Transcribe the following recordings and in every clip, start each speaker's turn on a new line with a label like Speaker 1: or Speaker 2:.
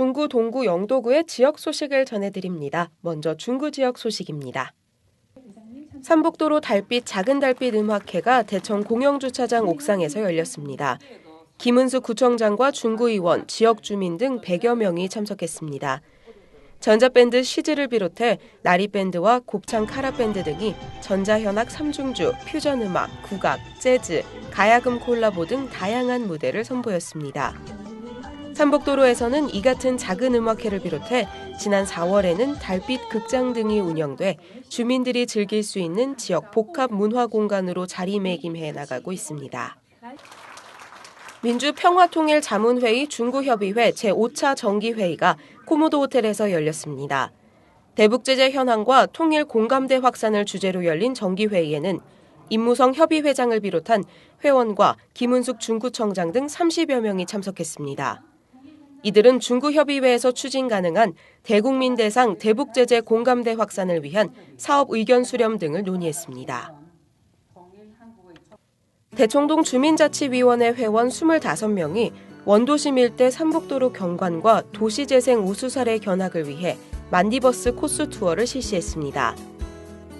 Speaker 1: 중구, 동구, 영도구의 지역 소식을 전해드립니다. 먼저 중구 지역 소식입니다. 삼북도로 달빛 작은 달빛 음악회가 대청 공영주차장 옥상에서 열렸습니다. 김은수 구청장과 중구의원, 지역 주민 등 100여 명이 참석했습니다. 전자밴드 시즈를 비롯해 나리밴드와 곱창 카라밴드 등이 전자현악 3중주, 퓨전음악, 국악, 재즈, 가야금 콜라보 등 다양한 무대를 선보였습니다. 삼복도로에서는 이 같은 작은 음악회를 비롯해 지난 4월에는 달빛 극장 등이 운영돼 주민들이 즐길 수 있는 지역 복합 문화 공간으로 자리매김해 나가고 있습니다. 민주평화통일자문회의 중구협의회 제5차 정기회의가 코모도 호텔에서 열렸습니다. 대북제재 현황과 통일 공감대 확산을 주제로 열린 정기회의에는 임무성 협의회장을 비롯한 회원과 김은숙 중구청장 등 30여 명이 참석했습니다. 이들은 중구협의회에서 추진 가능한 대국민 대상 대북제재 공감대 확산을 위한 사업 의견 수렴 등을 논의했습니다. 대청동 주민자치위원회 회원 25명이 원도심 일대 삼북도로 경관과 도시재생 우수사례 견학을 위해 만디버스 코스 투어를 실시했습니다.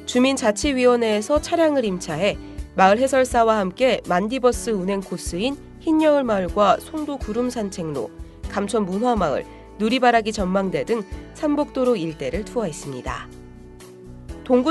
Speaker 1: 주민자치위원회에서 차량을 임차해 마을 해설사와 함께 만디버스 운행 코스인 흰여울 마을과 송도 구름 산책로, 감천 문화마을, 누리바라기 전망대 등 삼복도로 일대를 투어했습니다. 동구